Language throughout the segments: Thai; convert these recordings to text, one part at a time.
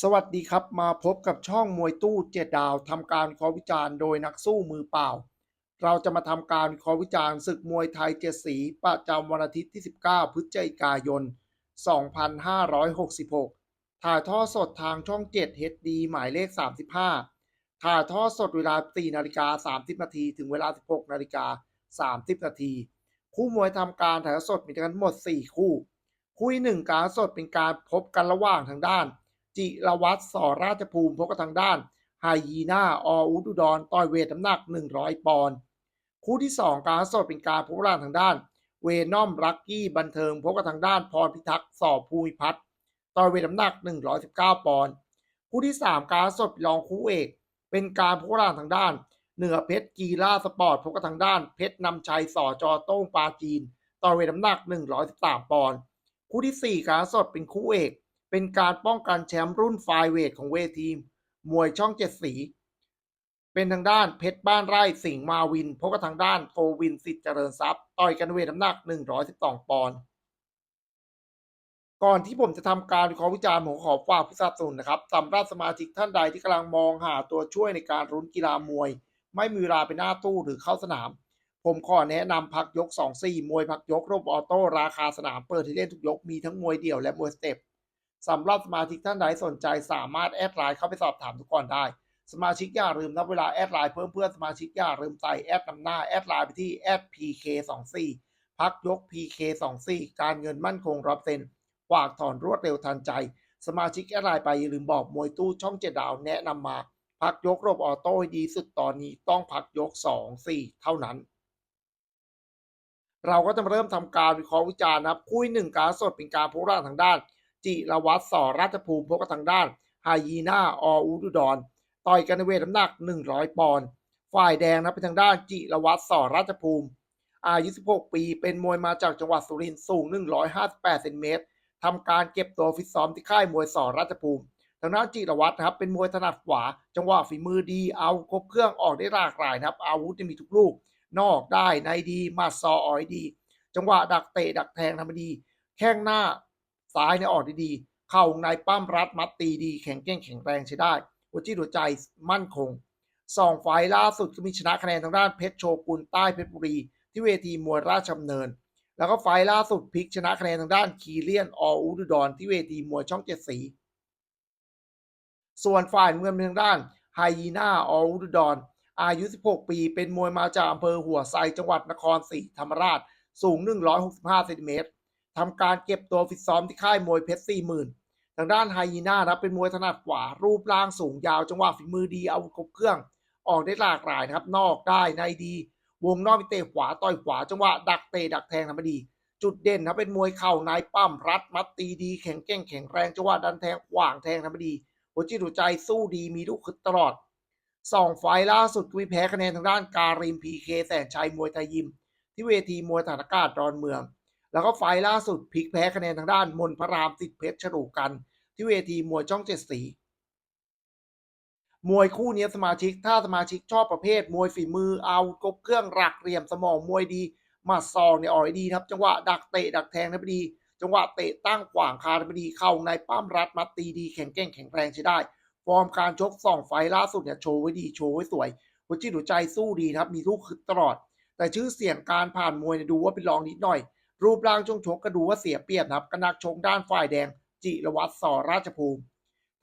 สวัสดีครับมาพบกับช่องมวยตู้เจ็ดดาวทำการวิเคราะห์วิจารณ์โดยนักสู้มือเปล่า เราจะมาทำการวิเคราะห์วิจารณ์ศึกมวยไทยเจ็ดสีประจำวันอาทิตย์ที่ 19 พฤศจิกายน 2566 ถ่ายทอดสดทางช่อง 7 HD หมายเลข 35 ถ่ายทอดสดเวลา 4 นาฬิกา 30 นาที ถึงเวลา 16 นาฬิกา 30 นาที คู่มวยทำการถ่ายทอดสดมีทั้งหมด 4 คู่ คู่ที่หนึ่งการสดเป็นการพบกันระหว่างทางด้าน จิรวัตรสอราชภูมิพบกับทางด้านไฮยีน่าออุดุดรต่อยเวทน้ำหนัก 100 ปอนด์คู่ที่ 2 การสดเป็นการพบกันทางด้าน เวนอมรักกี้บันเทิงพบกับทางด้านพรพิทักษ์สอบภูมิพัฒน์ต่อยเวทน้ำหนัก 119 ปอนด์คู่ที่ 3 การสดรองคู่เอก เป็นการพบกันทางด้าน เหนือเพชรกีฬาสปอร์ตพบกับทางด้านเพชรนำชัยสอจอโต้งปาจีนต่อยเวทน้ำหนัก 113 ปอนด์คู่ที่ 4 การสดเป็นคู่เอก เป็นการป้องกันแชมป์รุ่นไฟเวทของเวทีมมวยช่องเจ็ดสี เป็นทางด้านเพชรบ้านไร่สิงห์มาวินพบกับทางด้านโฟวินสิทธิ์เจริญทรัพย์ต่อยกันเวทน้ำหนัก 112 ปอนด์ก่อนที่ผมจะทำการวิเคราะห์วิจารณ์ผมขอฝากผู้สนับสนุนนะครับสำหรับสมาชิกท่านใดที่กำลังมองหาตัวช่วยในการรุ้นกีฬามวย ไม่มีเวลาไปหน้าตู้หรือเข้าสนาม ผมขอแนะนำพักยก 2-4 มวยพักยกรบออโต้ราคาสนามเปิดให้เล่นทุกยกมีทั้งมวยเดี่ยวและมวยสเต็ป สำหรับสมาชิกท่านใดสนใจสามารถแอดไลน์เข้าไปสอบถามทุกก่อนได้ สมาชิกอย่าลืมนับเวลาแอดไลน์เพิ่มเพื่อนสมาชิกอย่าลืมใส่แอดนำหน้าแอดไลน์ไปที่แอด PK24 พักยก PK24 การเงินมั่นคงรับเซ็นฝากถอนรวดเร็วทันใจ สมาชิกแอดไลน์ไปอย่าลืมบอกมวยตู้ช่องเจ็ดดาวแนะนำมา พักยกรบออโต้ดีสุดตอนนี้ต้องพักยก 2 4 เท่านั้นเราก็จะเริ่มทำการวิเคราะห์วิจารณ์นะครับคู่หนึ่งการสดเป็นการพูดร่างทางด้าน จิรวัตรสอราชภูมิพบกับทางด้านไฮยีน่าออุดุดรต่อยกันในเวทน้ำหนัก 100 ปอนด์ฝ่ายแดงนะเป็นทางด้านจิรวัตรสอราชภูมิ อายุ 16 ปีเป็นมวยมาจากจังหวัดสุรินทร์สูง 158เซนติเมตรทำการเก็บตัวฟิตซ้อมที่ค่ายมวยสอราชภูมิทางด้านจิรวัตรนะครับเป็นมวยถนัดขวา จังหวะฝีมือดีเอาครบเครื่องออกได้หลากหลายนะครับ อาวุธจะมีทุกลูก นอกได้ในดีมาซอออยดี จังหวะดักเตะดักแทงทำดี แข้งหน้า ซ้ายเนี่ยออกได้ดี เข่าในปั้มรัดมัดตีดี แข็งแกร่งแข็งแรงใช้ได้หัวจิตหัวใจมั่นคงสองไฟล์ล่าสุดก็มีชนะคะแนนทางด้านเพชรโชกุนใต้เพชรบุรี ที่เวทีมวยราชดำเนิน แล้วก็ไฟล์ล่าสุดพลิกชนะคะแนนทางด้านคีเลียนออูดุดรที่เวทีมวยช่องเจ็ดสี ส่วนฝ่ายเมืองทางด้านไฮยีน่าออูดุดรอายุ 16 ปี เป็นมวยมาจากอำเภอหัวไซจังหวัดนครศรีธรรมราช สูง 165เซนติเมตร ทำการเก็บตัวฟิตซ้อมที่ค่ายมวยเพชร40,000ทางด้านไฮยีน่านะเป็นมวยถนัดขวารูปร่างสูงยาว จังหวะฝีมือดีเอาครบเครื่อง ออกได้หลากหลายนะครับ นอกได้ในดี วงนอกมีเตะขวาต่อยขวา จังหวะดักเตะดักแทงทำได้ดี จุดเด่นนะเป็นมวยเข่าในปั้มรัดมัดตีดีแข็งแกร่งแข็งแรงจังหวะดันแทงขวางแทงทำได้ดีหัวจิตหัวใจสู้ดีมีลูกคึดตลอดสองไฟล์ล่าสุดวิแพ้คะแนนทางด้านการิมพีเคแสนชัยมวยไทยยิม ที่เวทีมวยฐานอากาศดอนเมือง แล้วก็ไฟล่าสุดพลิกแพ้คะแนนทางด้านมนพระรามติดเพชรฉลูกัน ที่เวทีมวยช่องเจ็ดสี มวยคู่นี้สมาชิกถ้าสมาชิกชอบประเภท มวยฝีมือเอากบเครื่องหลักเหลี่ยมสมองมวยดีมัดซองเนี่ยอ่อยดีครับ จังหวะดักเตะดักแทงนะพอดี จังหวะเตะตั้งขวางคานะพอดีเข้าในปั้มรัดมัดตีดีแข็งแกร่งแข็งแรงใช้ได้ ฟอร์มการชกสองไฟล่าสุดเนี่ยโชว์ไว้ดีโชว์ไว้สวยหัวจิตหัวใจสู้ดีครับมีลูกคึดตลอด แต่ชื่อเสียงการผ่านมวยเนี่ยดูว่าเป็นรองนิดหน่อย รูปร่างช่วงชกก็ดูว่าเสียเปรียบนะครับกนักชกด้านฝ่ายแดง จิรวัตรสอราชภูมิ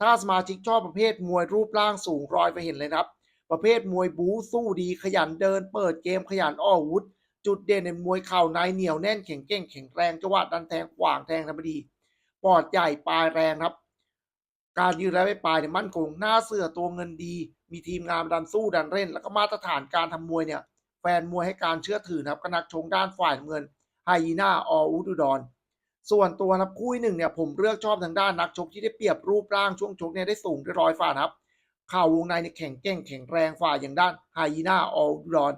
ถ้าสมาชิกชอบประเภทมวยรูปร่างสูงรอยไปเห็นเลยนะครับ ประเภทมวยบู๊สู้ดีขยันเดิน เปิดเกมขยันอ้อวุธ จุดเด่นในมวยเข่าในเหนียวแน่นแข็งแกร่งแข็งแรงจังหวะดันแทงขวางแทงธรรมดีปอดใหญ่ปลายแรงครับ การยืนระยะปลายเนี่ยมั่นคงหน้าเสือตัวเงินดี มีทีมงานดันสู้ดันเล่น แล้วก็มาตรฐานการทำมวยเนี่ยแฟนมวยให้การเชื่อถือนะครับกนักชงด้านฝ่ายเงิน ไฮยีน่าออูดุดรส่วนตัวนะครับคู่หนึ่งเนี่ยผมเลือกชอบทางด้านนักชกที่ได้เปรียบรูปร่างช่วงชกเนี่ยได้สูงได้ร้อยฝ่านะครับเข่าวงในเนี่ยแข็งแกร่งแข็งแรงฝ่าอย่างด้านไฮยีน่าออูดุดร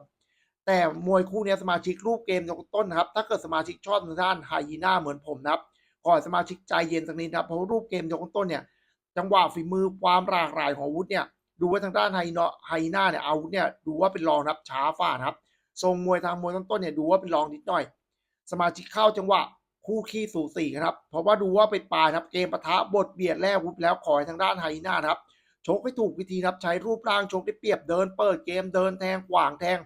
แต่มวยคู่เนี้ยสมาชิกรูปเกมจากต้นนะครับ ถ้าเกิดสมาชิกชอบทางด้านไฮยีน่าเหมือนผมนะครับขอสมาชิกใจเย็นสักนิดนะครับเพราะรูปเกมจากต้นเนี่ยจังหวะฝีมือความหลากหลายของอาวุธเนี่ยดูว่าทางด้านไฮเนาะไฮน่าเนี่ยอาวุธเนี่ยดูว่าเป็นรองครับช้าฝ่านะครับทรงมวยทางมวยต้นๆเนี่ยดูว่าเป็นรองนิดหน่อย สมาชิกเข้าจังหวะคู่ขี้สูสีครับ เพราะว่าดูว่าเป็นปลายครับเกมปะทะบทเบียดแลกวุบแล้วขอให้ทางด้านไฮน่าครับชกให้ถูกวิธีครับใช้รูปร่างชกได้เปรียบเดินเปิดเกมเดินแทงขวางแทง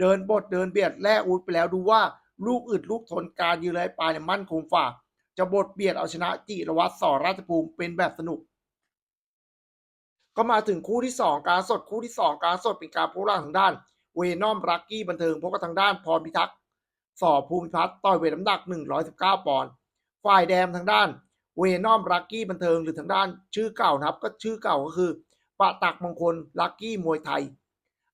เดินบทเดินเบียดแลกวุธไปแล้วดูว่าลูกอึดลูกทนการยืนเลยปลายเนี่ยมั่นคงฝ่าจะบทเบียดเอาชนะจิรวัตรสอราชภูมิเป็นแบบสนุก ก็มาถึงคู่ที่ 2 การสดคู่ที่ 2 การสดเป็นการพูดร่างทางด้าน เวนอมรักกี้บันเทิงพบกับทางด้านพรพิทักษ์ สอภูมิพัฒน์ต่อยเวทน้ำหนัก 119 ปอนด์ฝ่ายแดงทางด้าน เวนอมรักกี้บันเทิงหรือทางด้าน ชื่อเก่านะครับ ก็ชื่อเก่าก็คือปะตักมงคลลักกี้มวยไทย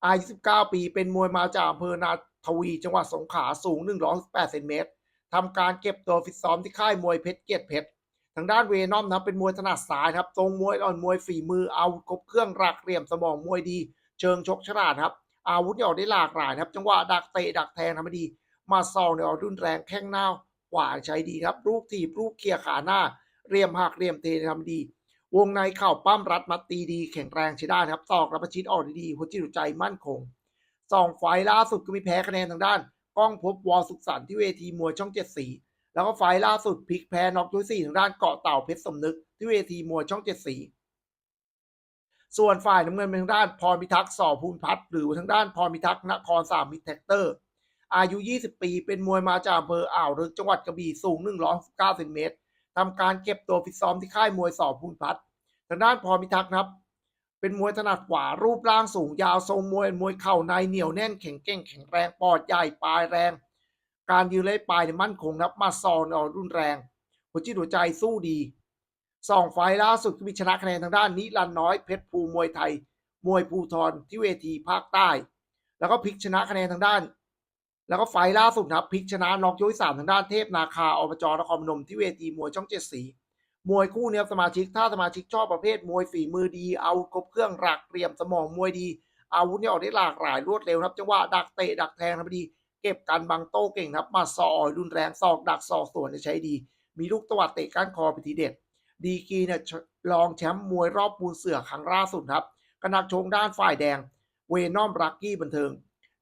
อายุ 19 ปีเป็นมวยมาจากอำเภอนาทวี จังหวัดสงขลาสูง 118เซนเมตรทำการเก็บตัวฟิตซ้อมที่ค่ายมวยเพชรเกียรติเพชรทางด้านเวนอมนะเป็นมวยถนัดซ้ายครับ ทรงมวยอ่อนมวยฝีมือเอาครบเครื่องรักเหลี่ยมสมองมวยดี เชิงชกฉลาดครับ อาวุธเนี่ยออกได้หลากหลายครับ จังหวะดักเตะดักแทงทำได้ดี มาซองเนี่ยออกรุนแรงแข้งหน้าขวาใช้ดีครับลูกถีบลูกเคลียร์ขาหน้าเรียมหักเรียมเททำดี วงในเข่าปั้มรัดมัดตีดีแข็งแรงใช้ได้ครับตอกรับประชิดออกดีๆหัวจิตหัวใจมั่นคงสองไฟล์ล่าสุดก็มีแพ้คะแนนทางด้านก้องพบวอสุขสันที่เวทีมวยช่องเจ็ดสีแล้วก็ไฟล์ล่าสุดพลิกแพ้น็อกด้วยสี่ทางด้านเกาะเต่าเพชรสมนึกที่เวทีมวยช่องเจ็ดสีส่วนฝ่ายน้ำเงินเป็นทางด้านพรพิทักษ์สอภูมิพัฒน์หรือทางด้านพรพิทักษ์นครสามมิตรแท็กเตอร์ อายุ 20 ปี เป็นมวยมาจากอำเภออ่าวลึกจังหวัดกระบี่สูง119เซนเมตรทำการเก็บตัวฟิตซ้อมที่ค่ายมวยสอภูมิพัฒน์ทางด้านพรพิทักษ์ครับ เป็นมวยถนัดขวารูปร่างสูงยาวทรงมวยมวยเข่าในเหนียวแน่นแข็งเก่งแข็งแรงปอดใหญ่ปลายแรง การยืนเล่ปลายเนี่ยมั่นคงครับมาซอนออกรุนแรง หัวจิตหัวใจสู้ดีสองไฟล์ล่าสุดมีชนะคะแนนทางด้านนิรันน้อยเพชรภูมวยไทย มวยภูทรที่เวทีภาคใต้ แล้วก็พลิกชนะคะแนนทางด้าน แล้วก็ไฟล่าสุดนะครับพลิกชนะน็อกยกที่สามทางด้านเทพนาคาอบจนครพนมที่เวทีมวยช่องเจ็ดสีมวยคู่เนี้ยสมาชิกถ้าสมาชิกชอบประเภทมวยฝีมือดีเอาครบเครื่องหลักเตรียมสมองมวยดี อาวุธเนี่ยออกได้หลากหลายรวดเร็วนะครับจังหวะดักเตะดักแทงทำดี เก็บกันบังโต้เก่งครับมาซอยรุนแรงซอกดักซอกส่วนจะใช้ดี มีลูกตวัดเตะก้านคอไปทีเด็ด ดีกีเนี่ยรองแชมป์มวยรอบปูนเสือครั้งล่าสุดครับกนักชงด้านฝ่ายแดง เวนอมรักกี้บันเทิง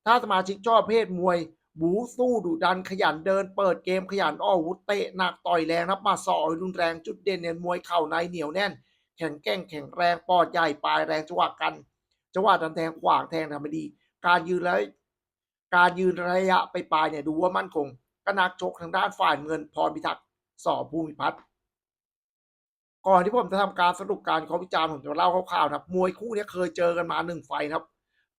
ถ้าสมาชิกชอบเพศมวยบูสู้ดุดันขยันเดินเปิดเกมขยันอ้อวุธเตะหนักต่อยแรงครับมาซอยรุนแรงจุดเด่นเนี่ยมวยเข่าในเหนียวแน่น แข็งแกร่งแข็งแรงปอดใหญ่ปลายแรงจังหวะกันจังหวะดันแทงขวางแทงทำได้ดี การยืนแล้วการยืนระยะไปปลายเนี่ยดูว่ามั่นคงก็นักชกทางด้านฝ่ายเงินพรพิทักษ์สอภูมิพัฒน์ก่อนที่ผมจะทำการสรุปการเขาวิจารณ์ผมจะเล่าคร่าวๆนะครับมวยคู่นี้เคยเจอกันมาหนึ่งไฟครับ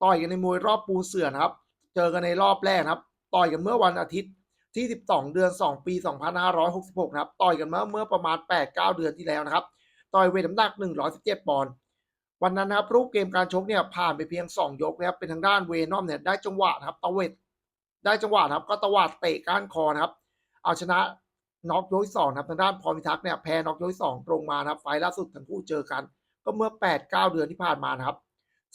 ต่อยกันในมวยรอบปูเสือนะครับ เจอกันในรอบแรกนะครับ ต่อยกันเมื่อวันอาทิตย์ที่ 12 เดือน 2 ปี 2566 นะครับ ต่อยกันเมื่อเมื่อประมาณ 8-9 เดือนที่แล้วนะครับ ต่อยเวทน้ำหนัก 117 ปอนด์ วันนั้นนะครับรูปเกมการชกเนี่ยผ่านไปเพียง 2 ยกนะครับ เป็นทางด้านเวนอมเนี่ยได้จังหวะนะครับตะเวทได้จังหวะนะครับก็ตะวัดเตะก้านคอนะครับ เอาชนะน็อกยกที่สองครับทางด้านพรพิทักษ์เนี่ยแพ้น็อกยกที่สองตรงมานะครับไฟล์ล่าสุดทั้งคู่เจอกัน ก็เมื่อ8-9 เดือนที่ผ่านมานะครับ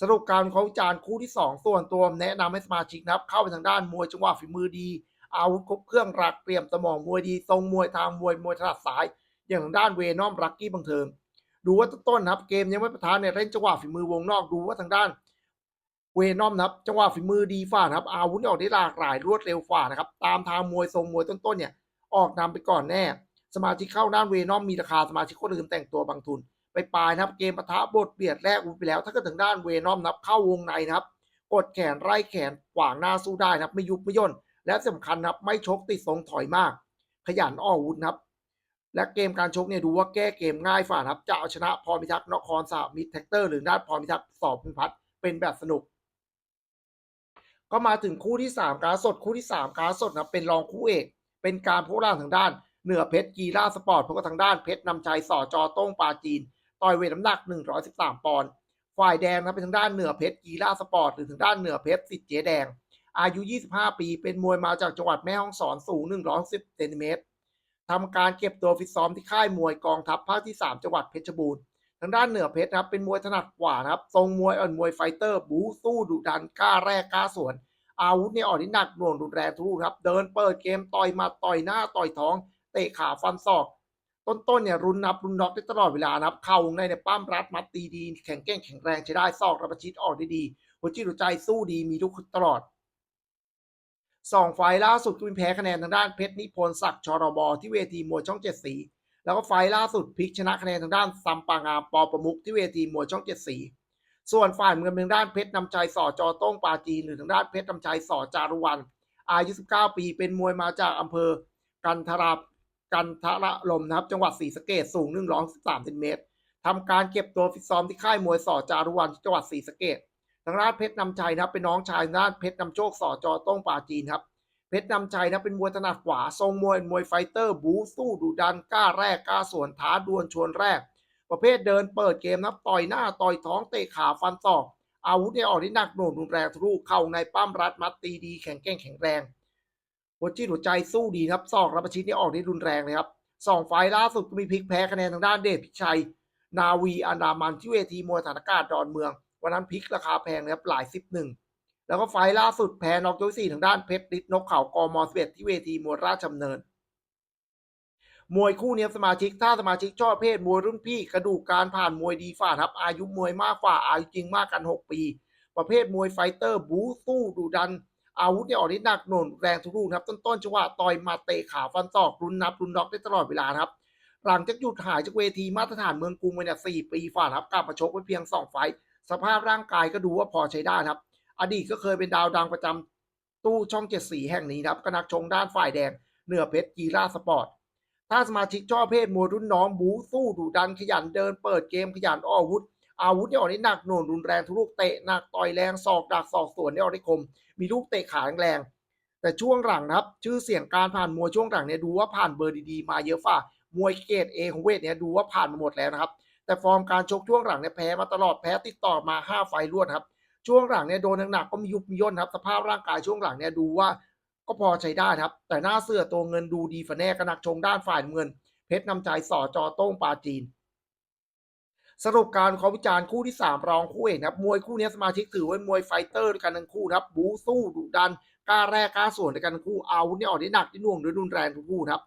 สรุปการเขาวิจารณ์คู่ที่ 2 ส่วนตัวแนะนำให้สมาชิกนะครับ เข้าไปทางด้านมวยจังหวะฝีมือดี อาวุธครบเครื่องรักเตรียมสมองมวยดี ทรงมวยทางมวยมวยถนัดซ้าย อย่างทางด้านเวนอมรักกี้บังเทิงดูว่าต้นๆนะครับเกมยังไม่ประทานเนี่ยเล่นจังหวะฝีมือวงนอกดูว่าทางด้าน เวนอมนะครับจังหวะฝีมือดีฝ่านะครับ อาวุธออกได้หลากหลายรวดเร็วฝ่านะครับ ตามทางมวยทรงมวยต้นๆเนี่ยออกนำไปก่อนแน่ สมาชิกเข้าด้านเวนอมมีราคาสมาชิกคนอื่นแต่งตัวบางทุน ไปปลายนะครับ เกมปะทะบทเบียดแรกอุไปแล้ว ถ้าเกิดถึงด้านเวนอมนะครับ เข้าวงในนะครับ กดแขนไล่แขนขวางหน้าสู้ได้นะครับ ไม่ยุบไม่ย่นและสำคัญนะครับไม่ชกติดทรงถอยมาก ขยันอ้อวุธนะครับ และเกมการชกเนี่ยดูว่าแก้เกมง่ายฝ่านะครับ จะเอาชนะพรพิทักษ์นครสามิตรแท็กเตอร์หรือด้านพรพิทักษ์สอบพิพัฒน์เป็นแบบสนุก ก็มาถึงคู่ที่ 3 การสดคู่ที่ 3 การสดนะเป็นรองคู่เอก เป็นการพวกร่างทางด้านเหนือเพชรกีฬาสปอร์ตพบกับทางด้านเพชรนำชัยสอจอโต้งปาจีน ต่อยเวทน้ำหนัก 113 ปอนด์ฝ่ายแดงนะเป็นทางด้านเหนือเพชรกีฬาสปอร์ตหรือทางด้านเหนือเพชรสิทธิ์เจแดง อายุ 25 ปี เป็นมวยมาจากจังหวัดแม่ฮ่องสอนสูง 110เซนติเมตรทำการเก็บตัวฟิตซ้อมที่ค่ายมวยกองทัพภาคที่ 3 จังหวัดเพชรบูรณ์ทางด้านเหนือเพชรนะครับเป็นมวยถนัดขวานะครับทรงมวยอ่อนมวยไฟเตอร์ บูสู้ดุดันกล้าแรกกล้าสวน อาวุธเนี่ยอ่อนที่หนักหน่วงรุนแรงทุกครับ เดินเปิดเกมต่อยมาต่อยหน้าต่อยท้อง เตะขาฟันศอก ต้นๆเนี่ยรุนนับรุนน็อกได้ตลอดเวลานะครับเข่าวงในเนี่ยปั้มรัดมัดตีดีแข็งแกร่งแข็งแรงใช้ได้ซอกระประชิดออกได้ดีหัวจิตหัวใจสู้ดีมีทุกตลอดสองไฟล์ล่าสุดก็มีแพ้คะแนนทางด้านเพชรนิพนธ์ศักดิ์ชรบที่เวทีมวยช่องเจ็ดสีแล้วก็ไฟล์ล่าสุดพลิกชนะคะแนนทางด้านซัมปางามปอประมุกที่เวทีมวยช่องเจ็ดสีส่วนฝ่ายเมืองทางด้านเพชรนำชัยสอจอต้งปาจีนหรือทางด้านเพชรนำชัยสอจารุวันอายุ19ปีเป็นมวยมาจากอำเภอกันทรา กันทระลมนะครับ จังหวัดศรีสะเกษสูง113เซนติเมตรทำการเก็บตัวฟิตซ้อมที่ค่ายมวยสอจารุวันจังหวัดศรีสะเกษทางด้านเพชรนำชัยนะครับเป็นน้องชายทางด้านเพชรนำโชคสอจอต้งปาจีนครับ เพชรนำชัยนะเป็นมวยถนัดขวาทรงมวยมวยไฟเตอร์ บูสู้ดุดันกล้าแรกกล้าสวนท้าดวลชวนแรก ประเภทเดินเปิดเกมนับต่อยหน้าต่อยท้องเตะขาฟันศอกอาวุธเนี่ยออกที่หนักหน่วงรุนแรงทะลุเข้าในปั้มรัดมัดตีดีแข็งแกร่งแข็งแรง หัวจิตหัวใจสู้ดีครับศอกรับประชิดนี่ออกได้รุนแรงเลยครับสองไฟล่าสุดก็มีพลิกแพ้คะแนนทางด้านเดชพิชัย นาวีอันดามันที่เวทีมวยฐานอากาศดอนเมือง วันนั้นพลิกราคาแพงนะครับหลายสิบหนึ่งแล้วก็ไฟล่าสุดแพ้นอกยกสี่ทางด้านเพชรฤทธิ์นกเขากมสเวที่เวทีมวยราชดำเนิน มวยคู่นี้สมาชิกถ้าสมาชิกชอบเพศมวยรุ่นพี่กระดูกการผ่านมวยดีฝ่าครับ อายุมวยมากกว่าอายุจริงมากกัน 6 ปี ประเภทมวยไฟเตอร์บูสู้ดุดัน อาวุธเนี่ยออกฤทธิ์หนักหน่วงแรงทุกลูกนครับ ต้นๆจังหวะต่อยมาเตะขาฟันศอกรุนนับรุนน็อกได้ตลอดเวลาครับ หลังจากหยุดหายจากเวทีมาตรฐานเมืองกรุงไปเนี่ยสี่ปีฝ่าครับกลับมาชกไปเพียงสองไฟสภาพร่างกายก็ดูว่าพอใช้ได้ครับ อดีตก็เคยเป็นดาวดังประจำตู้ช่องเจ็ดสีแห่งนี้ครับก็นักชงด้านฝ่ายแดงเหนือเพชรกีฬาสปอร์ตถ้าสมาชิกชอบเพศมวยรุ่นน้องบูสู้ดุดันขยันเดินเปิดเกมขยันออกอาวุธ อาวุธเนี่ยออกได้หนักหน่วงรุนแรงทุกลูกเตะหนักต่อยแรงศอกดักศอกสวนเนี่ยออกได้คม มีลูกเตะขาแรงแต่ช่วงหลังนะครับ ชื่อเสียงการผ่านมวยช่วงหลังเนี่ยดูว่าผ่านเบอร์ดีๆมาเยอะฝ่ามวยเกรดเอของเวทเนี่ยดูว่าผ่านมาหมดแล้วนะครับ แต่ฟอร์มการชกช่วงหลังเนี่ยแพ้มาตลอดแพ้ติดต่อมาห้าไฟรวดครับ ช่วงหลังเนี่ยโดนหนักๆก็มียุบมีย่นครับ สภาพร่างกายช่วงหลังเนี่ยดูว่าก็พอใช้ได้ครับ แต่หน้าเสื้อตัวเงินดูดีฝาแน่กระนักชงด้านฝ่ายเงิน เพชรนำใจสอจอโต้งปาจีน สรุปการขอวิจารณ์คู่ที่ 3 รองคู่เอกนะครับมวยคู่นี้สมาชิกถือว่ามวยไฟเตอร์ด้วยกันทั้งคู่ครับบูสู้ดุดันกล้าแรกกล้าส่วนด้วยกันทั้งคู่อาวุธเนี่ยออกได้หนักได้น่วงด้วยรุนแรงทุกคู่ครับ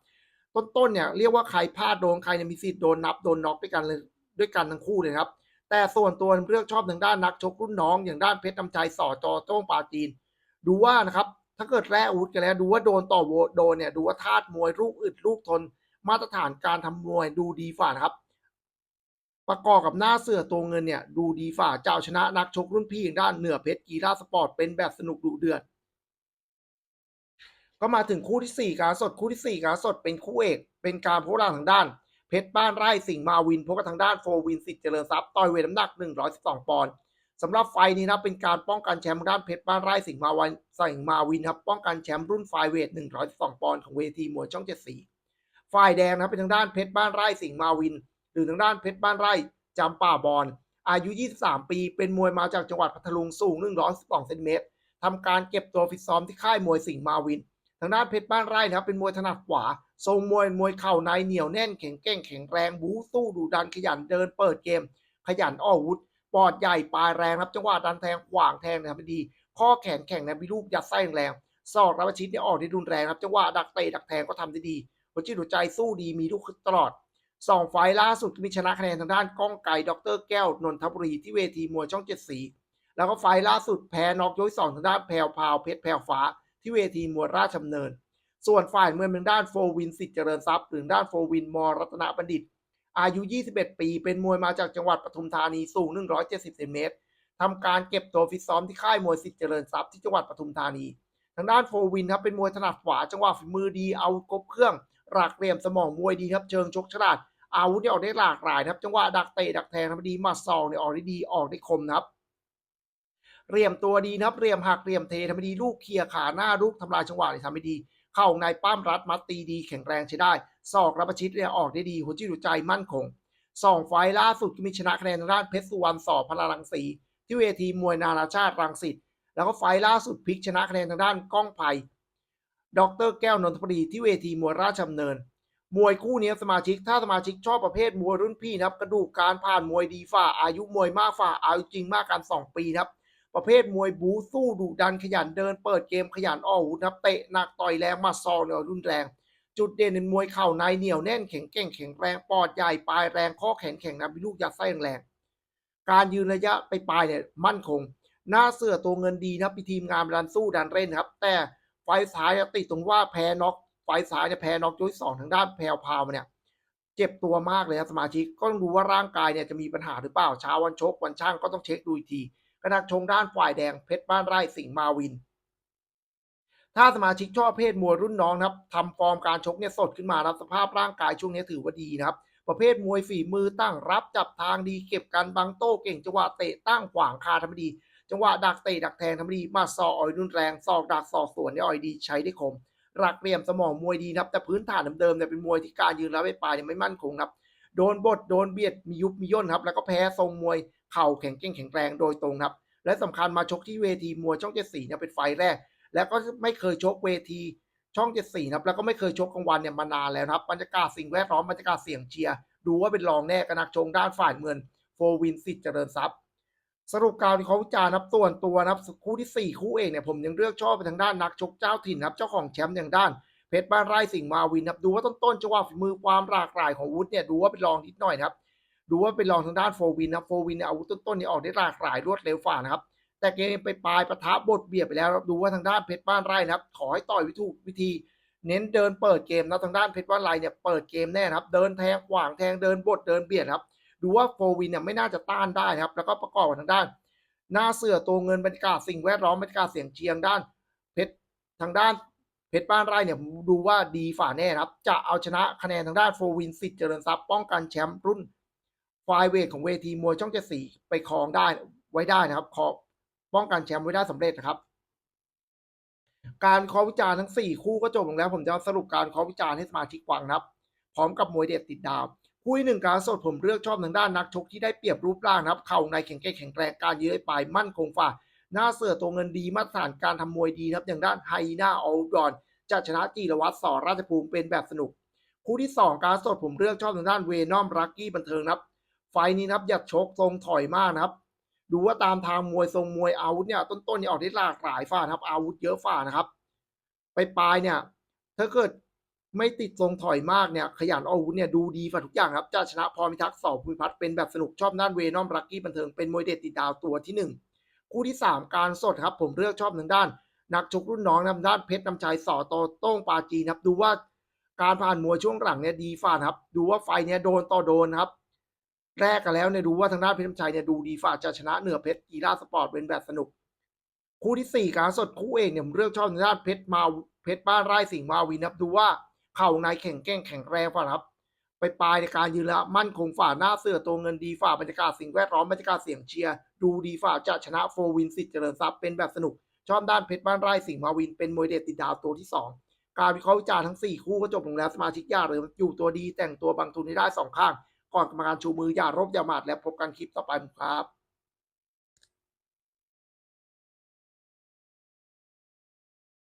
ต้นๆเนี่ยเรียกว่าใครพลาดโดนใครเนี่ยมีสิทธิ์โดนนับโดนน็อกด้วยกันเลยด้วยกันทั้งคู่เลยครับแต่ส่วนตัวเลือกชอบทางด้านนักชกรุ่นน้องอย่างด้านเพชรนำใจสอจอโต้งปาจีน ดูว่านะครับถ้าเกิดแร่อาวุธกันแล้วดูว่าโดนต่อโวโดนเนี่ยดูว่าธาตุมวยลูกอึดลูกทน มาตรฐานการทำมวยดูดีฝ่านะครับ ประกอบกับหน้าเสือตัวเงินเนี่ย ดูดีฝ่าเจ้าชนะนักชกรุ่นพี่อย่างด้านเหนือเพชรกีฬาสปอร์ตเป็นแบบสนุกดุเดือดก็มาถึงคู่ที่4การสดคู่ที่4การสดเป็นคู่เอก เป็นการพบกันทางด้าน เพชรบ้านไร่สิงห์มาวินพบกับทางด้านโฟวินสิทธิ์เจริญทรัพย์ต่อยเวทน้ำหนัก 112 ปอนด์สำหรับไฟล์นี้นะเป็นการป้องกันแชมป์ด้านเพชรบ้านไร่สิงห์มาวินสิงห์มาวินครับป้องกันแชมป์รุ่นไฟล์เวท 112 ปอนด์ของเวทีมวยช่องเจ็ดสีฝ่ายแดงนะเป็นทางด้านเพชรบ้านไร่สิงห์มาวิน หรือทางด้านเพชรบ้านไร่จำป่าบอลอายุ 23 ปี เป็นมวยมาจากจังหวัดพัทลุงสูง 112เซนติเมตรทำการเก็บตัวฟิตซ้อมที่ค่ายมวยสิงห์มาวิน ทางด้านเพชรบ้านไร่นะครับเป็นมวยถนัดขวา ทรงมวยมวยเข่าในเหนียวแน่นแข็งแกร่งแข็งแรงบู๊สู้ดุดันขยันเดินเปิดเกม ขยันออกอวุธปอดใหญ่ปลายแรงครับจังหวะดันแทงขวางแทงนะครับดี ข้อแขนแข็งนะมีลูกยัดไส้แรงศอกรับชิดเนี่ยออกได้รุนแรงครับจังหวะดักเตะดักแทงก็ทำได้ดีหัวจิตหัวใจสู้ดีมีลูกตลอด สองไฟล่าสุดมีชนะคะแนนทางด้านก้องไก่ดรแก้วนนทบุรีที่เวทีมวยช่องเจ็ดสีแล้วก็ไฟล่าสุดแพ้น็อกยกที่สองทางด้านแพรวพาวเพชรแพรวฟ้าที่เวทีมวยราชดำเนิน ส่วนฝ่ายเมืองทางด้านโฟวินสิทธิ์เจริญทรัพย์หรือด้านโฟวินมรัตนบัณฑิต อายุ 21 ปี เป็นมวยมาจากจังหวัดปทุมธานีสูง 170เซนติเมตรทำการเก็บตัวฟิตซ้อมที่ค่ายมวยสิทธิ์เจริญทรัพย์ที่จังหวัดปทุมธานี ทางด้านโฟวินครับเป็นมวยถนัดขวาจังหวะฝีมือดีเอากบเครื่องหลักเหลี่ยมสมองมวยดีครับเชิงชกฉลาด อาวุธเนี่ยออกได้หลากหลายนะครับ จังหวะดักเตะดักแทงทำดีมัดซองเนี่ยออกได้ดีออกได้คมนะครับเรียมตัวดีนะครับเรียมหักเรียมเททำดีลูกเคลียร์ขาหน้าลูกทำลายจังหวะเนี่ยทำได้ดี เข้าในป้ามรัดมัดตีดีแข็งแรงใช้ได้ศอกรับประชิดเนี่ยออกได้ดีหัวจิตหัวใจมั่นคงสองไฟล่าสุดก็มีชนะคะแนนทางด้านเพชรสุวรรณสอพลารังสีที่เวทีมวยนานาชาติรังสิตแล้วก็ไฟล่าสุดพลิกชนะคะแนนทางด้านก้องไผ่ดรแก้วนนทบุรีที่เวทีมวยราชดำเนิน มวยคู่นี้สมาชิกถ้าสมาชิกชอบประเภทมวยรุ่นพี่นะครับ กระดูกการผ่านมวยดีฝ่า อายุมวยมากฝ่าอายุจริงมากกัน 2 ปีครับ ประเภทมวยบูสู้ดุดันขยันเดิน เปิดเกมขยันออกหุนะครับเตะหนักต่อยแรงมาซองเนี่ยรุนแรง จุดเด่นในมวยเข่าในเหนียวแน่นแข็งแกร่งแข็งแรงปอดใหญ่ปลายแรงข้อแขนแข็งนะมีลูกยัดไส้แรงการยืนระยะไปปลายเนี่ยมั่นคง หน้าเสือตัวเงินดีนะปีทีมงานดันสู้ดันเล่นครับ แต่ไฟล์ซ้ายติดตรงว่าแพ้น็อก ไฟล์ซ้ายเนี่ยแพ้น็อกยกที่สองทางด้านแพรวพาวมาเนี่ยเจ็บตัวมากเลยนะสมาชิกก็ต้องดูว่าร่างกายเนี่ยจะมีปัญหาหรือเปล่าเช้าวันชกวันช่างก็ต้องเช็คดูอีกทีกระนักชงด้านฝ่ายแดงเพชรบ้านไร่สิงห์มาวิน ถ้าสมาชิกชอบเพศมวยรุ่นน้องนะครับทำฟอร์มการชกเนี่ยสดขึ้นมาครับสภาพร่างกายช่วงนี้ถือว่าดีนะครับ ประเภทมวยฝีมือตั้งรับจับทางดีเก็บกันบังโต้เก่งจังหวะเตะตั้งขวางคาทำดี จังหวะดักเตะดักแทงทำดีมาซออ่อยรุนแรงซอกดักซอกสวนเนี่ยอ่อยดีใช้ได้คม หลักเหลี่ยมสมองมวยดีนะครับ แต่พื้นฐานเดิมๆเนี่ยเป็นมวยที่การยืนรับไปปลายเนี่ยไม่มั่นคงครับ โดนบดโดนเบียดมียุบมีย่นครับ แล้วก็แพ้ทรงมวยเข่าแข็งเก่งแข็งแรงโดยตรงครับ และสำคัญมาชกที่เวทีมวยช่องเจ็ดสีเนี่ยเป็นไฟแรก แล้วก็ไม่เคยชกเวทีช่องเจ็ดสีนะครับแล้วก็ไม่เคยชกกลางวันเนี่ยมานานแล้วครับบรรยากาศสิ่งแวดล้อมบรรยากาศเสียงเชียร์ดูว่าเป็นรองแน่กบนักชงด้านฝ่ายเมืองโฟวินสิทธิ์เจริญทรัพย์ สรุปการวิเคราะห์วิจารณ์นับส่วนตัวนะครับคู่ที่ 4 คู่เอกเนี่ยผมยังเลือกชอบไปทางด้านนักชกเจ้าถิ่นนะครับเจ้าของแชมป์อย่างด้านเพชรบ้านไร่สิงห์มาวินนะครับดูว่าต้นๆจังหวะฝีมือความหลากหลายของวุธเนี่ยดูว่าเป็นรองนิดหน่อยครับดูว่าเป็นรองทางด้านโฟวินนะโฟวินเนี่ยอาวุธต้นๆเนี่ยออกได้หลากหลายรวดเร็วฝ่านะครับแต่เกมไปปลายประทะบทเบียดไปแล้วดูว่าทางด้านเพชรบ้านไร่นะครับขอให้ต่อยวิธีวิธี เน้นเดินเปิดเกมนะทางด้านเพชรบ้านไร่เนี่ยเปิดเกมแน่นะครับ เดินแทงขวางแทงเดินบดเดินเบียดครับ ดูว่าโฟวินเนี่ยไม่น่าจะต้านได้นะครับ แล้วก็ประกอบกับทางด้าน หน้าเสือตัวเงินบรรยากาศสิ่งแวดล้อมบรรยากาศเสียงเชียงด้าน เพชรทางด้านเพชรบ้านไร่เนี่ยผมดูว่าดีฝ่าแน่นะครับ จะเอาชนะคะแนนทางด้านโฟวินสิทธิ์เจริญทรัพย์ป้องกันแชมป์รุ่นไฟเวทของเวทีมวยช่องเจ็ดสีไปครองได้ไว้ได้นะครับขอป้องกันแชมป์ไว้ได้สำเร็จนะครับ การคราะห์วิจารณ์ทั้ง 4 คู่ก็จบลงแล้ว ผมจะสรุปการคราะห์วิจารณ์ให้สมาชิกฟังนะครับ พร้อมกับมวยเด็ดติดดาว คู่หนึ่งการสดผมเลือกชอบทางด้านนักชกที่ได้เปรียบรูปร่างนะครับ เข่าในแข็งแกร่งแข็งแรงการยืดปลายมั่นคงฝ่า หน้าเสือตัวเงินดีมาตรฐานการทำมวยดีนะครับอย่างด้านไฮน่าออลดอนจะชนะจีรวัตรสอราชภูมิเป็นแบบสนุก คู่ที่ 2 การสดผมเลือกชอบทางด้านเวนอมรักกี้บันเทิงนะครับ ไฟล์นี้นะครับอยากชกทรงถอยมากนะครับดูว่าตามทางมวยทรงมวยอาวุธเนี่ยต้นๆเนี่ยออกได้หลากหลายฝ่านะครับอาวุธเยอะฝ่านะครับ ไปปลายเนี่ย ถ้าเกิด ไม่ติดทรงถอยมากเนี่ยขยันอาวุธเนี่ยดูดีฝ่าทุกอย่างครับจะชนะพรพิทักษ์สอบภูมิพัฒน์เป็นแบบสนุกชอบด้านเวนอมรักกี้บันเทิงเป็นมวยเด็ดติดดาวตัวที่หนึ่งคู่ที่สามการสดครับผมเลือกชอบทางด้าน นักชกรุ่นน้องนำด้านเพชรนำชัยสอโตโต้งปาจีนครับดูว่าการผ่านมวยช่วงหลังเนี่ยดีฝ่าครับ ดูว่าไฟเนี่ยโดนต่อโดนครับแรกกันแล้วเนี่ยดูว่าทางด้านเพชรนำชัยเนี่ยดูดีฝ่าจะชนะเหนือเพชรกีฬาสปอร์ตเป็นแบบสนุก คู่ที่สี่การสดคู่เอกเนี่ยผมเลือกชอบทางด้านเพชรมาเพชรบ้านไร่สิงห์มาวินครับดูว่า เข่าในแข็งแกร่งแข็งแรงฝ่าครับไปปลายในการยืนละมั่นคงฝ่าหน้าเสือตัวเงินดีฝ่าบรรยากาศสิ่งแวดล้อมบรรยากาศเสียงเชียร์ดูดีฝ่าจะชนะโฟวินสิทธิ์เจริญทรัพย์เป็นแบบสนุก ชอบด้านเพชรบ้านไร่สิงห์มาวินเป็นมวยเด็ดติดดาวตัวที่ 2 การวิเคราะห์วิจารณ์ทั้ง 4 คู่ก็จบลงแล้วสมาชิกอย่าลืมอยู่ตัวดีแต่งตัวบางทุนให้ได้สองข้าง ก่อนกรรมการชูมืออย่ารบอย่าหมาดและพบกันคลิปต่อไปครับ